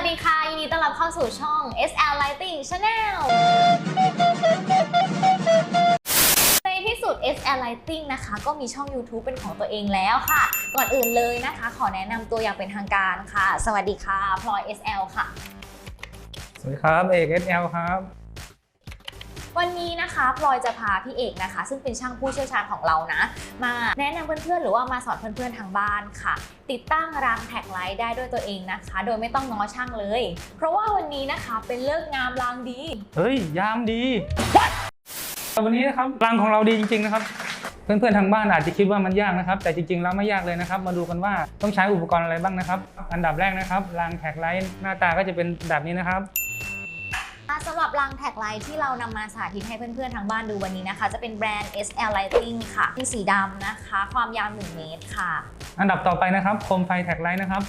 วัสดีค่ะ ยินดีต้อนรับเข้าสู่ช่อง SL Lighting Channel ในที่สุด SL Lighting นะคะ ก็มีช่อง YouTube เป็นของตัวเองแล้วค่ะ ก่อนอื่นเลยนะคะ ขอแนะนำตัวอย่างเป็นทางการค่ะ สวัสดีค่ะ พลอย SL ค่ะ สวัสดีครับ เอก SL ครับ วันนี้นะคะพลอยจะพาพี่เอกนะคะ ซึ่งเป็นช่างผู้เชี่ยวชาญของเรานะ มาแนะนำเพื่อนๆหรือว่ามาสอนเพื่อนๆทางบ้านค่ะ ติดตั้งรางแท็กไลท์ได้ด้วยตัวเองนะคะ โดยไม่ต้องง้อช่างเลย เพราะว่าวันนี้นะคะเป็นเลิกงามรางดี เฮ้ย ยามดี วันนี้นะครับรังของเราดีจริงๆนะครับ เพื่อนๆทางบ้านอาจจะคิดว่ามันยากนะครับ แต่จริงๆแล้วไม่ยากเลยนะครับ มาดูกันว่าต้องใช้อุปกรณ์อะไรบ้างนะครับ อันดับแรกนะครับรางแท็กไลท์หน้าตาก็จะเป็นแบบนี้นะครับ สำหรับรางแท็กไลท์ที่เรานำมาสาธิตให้เพื่อนๆทางบ้านดูวันนี้นะคะ จะเป็นแบรนด์ SL Lighting ค่ะเป็นสีดำนะคะ ความยาว 1 เมตรค่ะ อันดับต่อไปนะครับโคมไฟแท็กไลท์นะครับ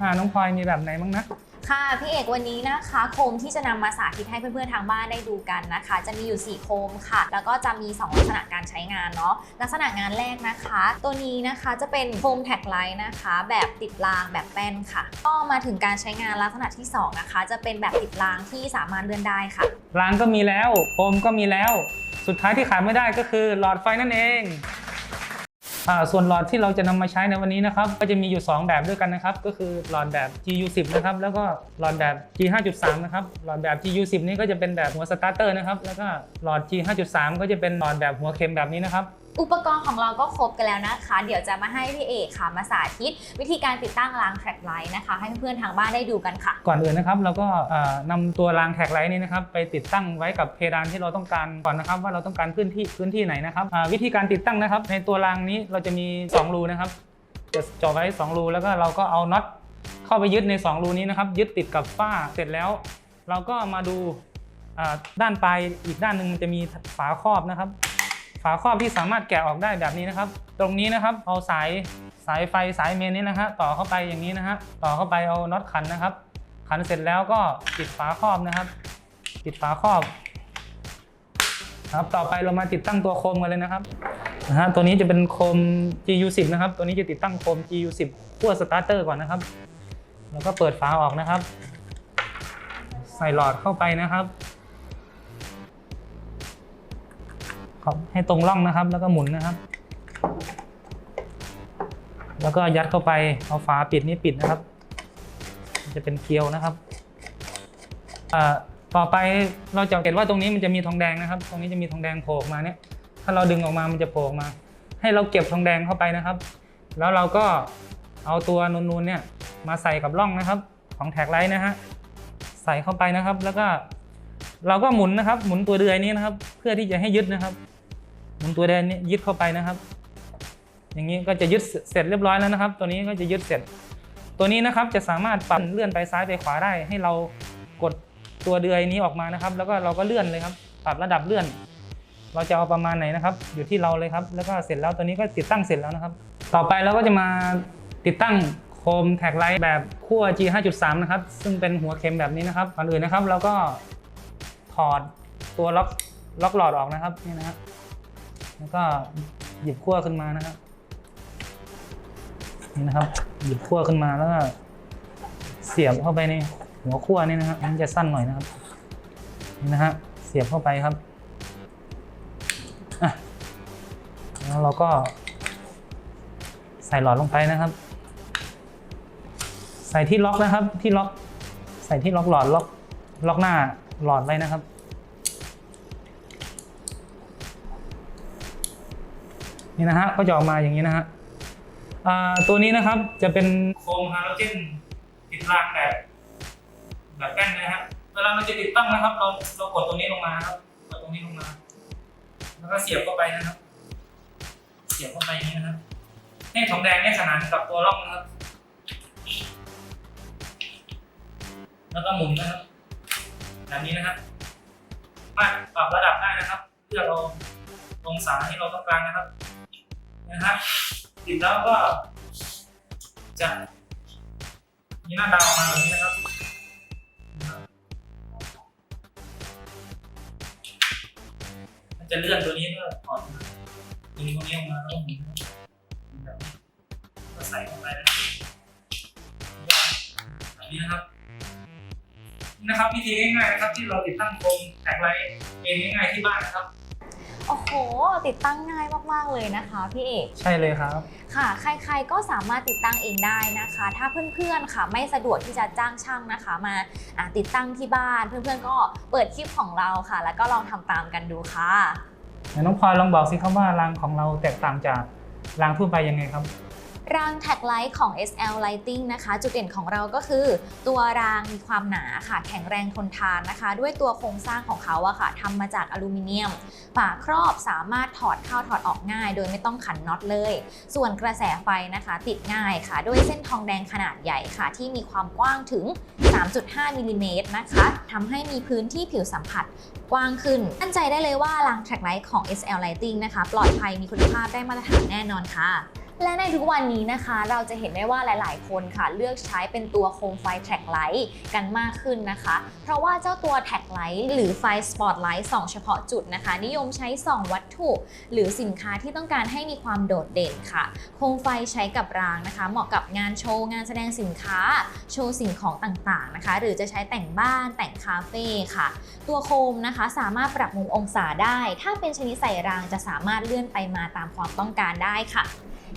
อ่าน้องพลอยมีแบบไหนบ้างนะ ค่ะพี่เอกวันนี้นะคะโคมที่จะนำมาสาธิตให้เพื่อนๆทางบ้านได้ดูกันนะคะ จะมีอยู่ 4 โคมค่ะ แล้วก็จะมี 2 ลักษณะการใช้งานเนาะลักษณะงานแรกนะคะ ตัวนี้นะคะจะเป็นโคมแท็กไลท์นะคะ แบบติดรางแบบแป้นค่ะ ก็มาถึงการใช้งานลักษณะที่ 2 นะคะ จะเป็นแบบติดรางที่สามารถเลื่อนได้ค่ะรางก็มีแล้วโคมก็มีแล้ว สุดท้ายที่ขาดไม่ได้ก็คือหลอดไฟนั่นเอง ส่วนหลอดที่เราจะนำมาใช้ในวันนี้นะครับ ก็จะมีอยู่ 2 แบบด้วยกันนะครับ ก็คือหลอดแบบ GU10 นะครับ แล้วก็หลอดแบบ G5.3 นะครับ หลอดแบบ GU10 นี่ก็จะเป็นแบบหัวสตาร์เตอร์นะครับ แล้วก็หลอด G5.3 ก็จะเป็นหลอดแบบหัวเข็มแบบนี้นะครับอุปกรณ์ของเราก็ครบกันแล้วนะคะ เดี๋ยวจะมาให้พี่เอกค่ะมาสาธิต วิธีการติดตั้งรางแท็กไลท์นะคะ ให้เพื่อนๆทางบ้านได้ดูกันค่ะ ก่อนอื่นนะครับเราก็เอ่อนำตัวรางแท็กไลท์นี้นะครับไปติดตั้งไว้กับเพดานที่เราต้องการก่อนนะครับ ว่าเราต้องการพื้นที่พื้นที่ไหนนะครับวิธีการติดตั้งนะครับ ในตัวรางนี้เราจะมี 2 รูนะครับจะเจาะไว้ 2 รูแล้วก็เราก็เอาน็อตเข้าไปยึดใน 2 รูนี้นะครับยึดติดกับฝ้าเสร็จแล้ว เราก็มาดูด้านปลายอีกด้านหนึ่งมันจะมีฝาครอบนะครับ ฝาครอบที่สามารถแกะออกได้แบบนี้นะครับ ตรงนี้นะครับเอาสายสายไฟสายเมนนี้นะฮะต่อเข้าไปอย่างนี้นะฮะต่อเข้าไปเอาน็อตขันนะครับ ขันเสร็จแล้วก็ปิดฝาครอบนะครับ ปิดฝาครอบครับต่อไปเรามาติดตั้งตัวโคมกันเลยนะครับนะฮะตัวนี้จะเป็นโคม GU10 นะครับ ตัวนี้จะติดตั้งโคม GU10 ขั้วสตาร์เตอร์ก่อนนะครับ แล้วก็เปิดฝาออกนะครับ ใส่หลอดเข้าไปนะครับ ครับให้ตรงร่องนะครับ แล้วก็หมุนนะครับ แล้วก็ยัดเข้าไปเอาฝาปิดนี้ปิดนะครับ จะเป็นเกลียวนะครับต่อไปเราจะเห็นว่าตรงนี้มันจะมีทองแดงนะครับ ตรงนี้จะมีทองแดงโผล่ออกมาเนี่ย ถ้าเราดึงออกมามันจะโผล่ออกมา ให้เราเก็บทองแดงเข้าไปนะครับ แล้วเราก็เอาตัวนูนๆเนี่ยมาใส่กับร่องนะครับ ของแท็กไลท์นะฮะใส่เข้าไปนะครับ แล้วก็เราก็หมุนนะครับ หมุนตัวเดือยนี้นะครับ เพื่อที่จะให้ยึดนะครับ หมุนตัวเดือยนี้ยึดเข้าไปนะครับ อย่างนี้ก็จะยึดเสร็จเรียบร้อยแล้วนะครับ ตัวนี้ก็จะยึดเสร็จ ตัวนี้นะครับจะสามารถปรับเลื่อนไปซ้ายไปขวาได้ ให้เรากดตัวเดือยนี้ออกมานะครับ แล้วก็เราก็เลื่อนเลยครับ ปรับระดับเลื่อน เราจะเอาประมาณไหนนะครับ อยู่ที่เราเลยครับ แล้วก็เสร็จแล้วตัวนี้ก็ติดตั้งเสร็จแล้วนะครับ ต่อไปเราก็จะมาติดตั้งโคมแท็กไลท์แบบขั้ว G 5.3 นะครับ ซึ่งเป็นหัวเข็มแบบนี้นะครับก่อนอื่นนะครับเราก็ถอดตัวล็อกล็อกหลอดออกนะครับนี่นะครับ แล้วก็หยิบขั้วขึ้นมานะครับนี่นะครับ หยิบขั้วขึ้นมาแล้วก็เสียบเข้าไปในหัวขั้วนี่นะครับมันจะสั้นหน่อยนะครับนี่นะฮะเสียบเข้าไปครับอะแล้วเราก็ใส่หลอดลงไปนะครับ ใส่ที่ล็อกนะครับที่ล็อก ใส่ที่ล็อกหลอดล็อกล็อกหน้าหลอดไว้นะครับ นี่นะฮะก็จะออกมาอย่างนี้นะฮะตัวนี้นะครับจะเป็นโคมฮาโลเจนติดรางแบบแบบแป้นนะฮะเวลาเราจะติดตั้งนะครับ เราเรากดตรงนี้ลงมาครับกดตรงนี้ลงมา แล้วก็เสียบเข้าไปนะครับ เสียบเข้าไปอย่างนี้นะครับให้ทองแดงเนี่ยขนานกับตัวร่องนะครับ แล้วก็หมุนนะครับแบบนี้นะครับมาปรับระดับได้นะครับเลือเอาองศาที่เราต้องการนะครับ นะครับติดแล้วก็จะมีหน้าตาออกมาแบบนี้นะครับมันจะเลื่อนตัวนี้เพื่อถอดดึงตรงนี้ออกมาแล้วก็มุนแบบก็ใส่เข้าไปนะครับแบบนี้นะครับนะครับวิธีง่ายๆนะครับที่เราติดตั้งโคมแท็กไลท์เองง่ายๆที่บ้านนะครับ โอ้โห ติดตั้งง่ายมาก ๆ เลยนะคะพี่เอก ใช่เลยครับ ค่ะ ใครๆก็สามารถติดตั้งเองได้นะคะ ถ้าเพื่อนๆค่ะไม่สะดวกที่จะจ้างช่างนะคะ มาอะติดตั้งที่บ้าน เพื่อนๆก็เปิดคลิปของเราค่ะ แล้วก็ลองทำตามกันดูค่ะไหนน้องพลอยลองบอกสิครับว่ารางของเราแตกต่างจากรางทั่วไปยังไงครับ รางแท็กไลท์ของ SL Lighting นะคะ จุดเด่นของเราก็คือ ตัวรางมีความหนาค่ะ แข็งแรงทนทานนะคะ ด้วยตัวโครงสร้างของเขาอะค่ะทำมาจากอลูมิเนียม ฝาครอบสามารถถอดเข้าถอดออกง่าย โดยไม่ต้องขันน็อตเลย ส่วนกระแสไฟนะคะ ติดง่ายค่ะ ด้วยเส้นทองแดงขนาดใหญ่ค่ะ ที่มีความกว้างถึง 3.5มิลลิเมตรนะคะทำให้มีพื้นที่ผิวสัมผัสกว้างขึ้นมั่นใจได้เลยว่ารางแท็กไลท์ของ SL Lighting นะคะ ปลอดภัยมีคุณภาพได้มาตรฐานแน่นอนค่ะ และในทุกวันนี้นะคะ เราจะเห็นได้ว่าหลาย ๆ คนค่ะ เลือกใช้เป็นตัวโคมไฟแท็กไลท์กันมากขึ้นนะคะ เพราะว่าเจ้าตัวแท็กไลท์หรือไฟสปอตไลท์ส่องเฉพาะจุดนะคะ นิยมใช้ส่องวัตถุ หรือสินค้าที่ต้องการให้มีความโดดเด่นค่ะ โคมไฟใช้กับรางนะคะ เหมาะกับงานโชว์งานแสดงสินค้า โชว์สิ่งของต่าง ๆ นะคะ หรือจะใช้แต่งบ้านแต่งคาเฟ่ค่ะ ตัวโคมนะคะสามารถปรับมุมองศาได้ ถ้าเป็นชนิดใส่รางจะสามารถเลื่อนไปมาตามความต้องการได้ค่ะ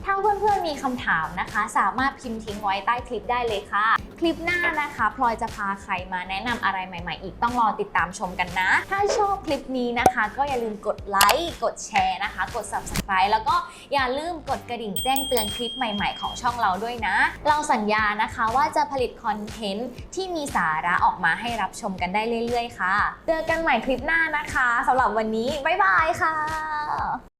ถ้าเพื่อนๆมีคำถามนะคะ สามารถพิมพ์ทิ้งไว้ใต้คลิปได้เลยค่ะ คลิปหน้านะคะพลอยจะพาใครมาแนะนำอะไรใหม่ๆ อีกต้องรอติดตามชมกันนะ ถ้าชอบคลิปนี้นะคะ ก็อย่าลืมกดไลค์กดแชร์นะคะ กด subscribe แล้วก็อย่าลืมกดกระดิ่งแจ้งเตือนคลิปใหม่ๆ ของช่องเราด้วยนะ เราสัญญานะคะว่าจะผลิตคอนเทนต์ที่มีสาระออกมาให้รับชมกันได้เรื่อยๆ ค่ะ เจอกันใหม่คลิปหน้านะคะสำหรับวันนี้บ๊ายบายค่ะ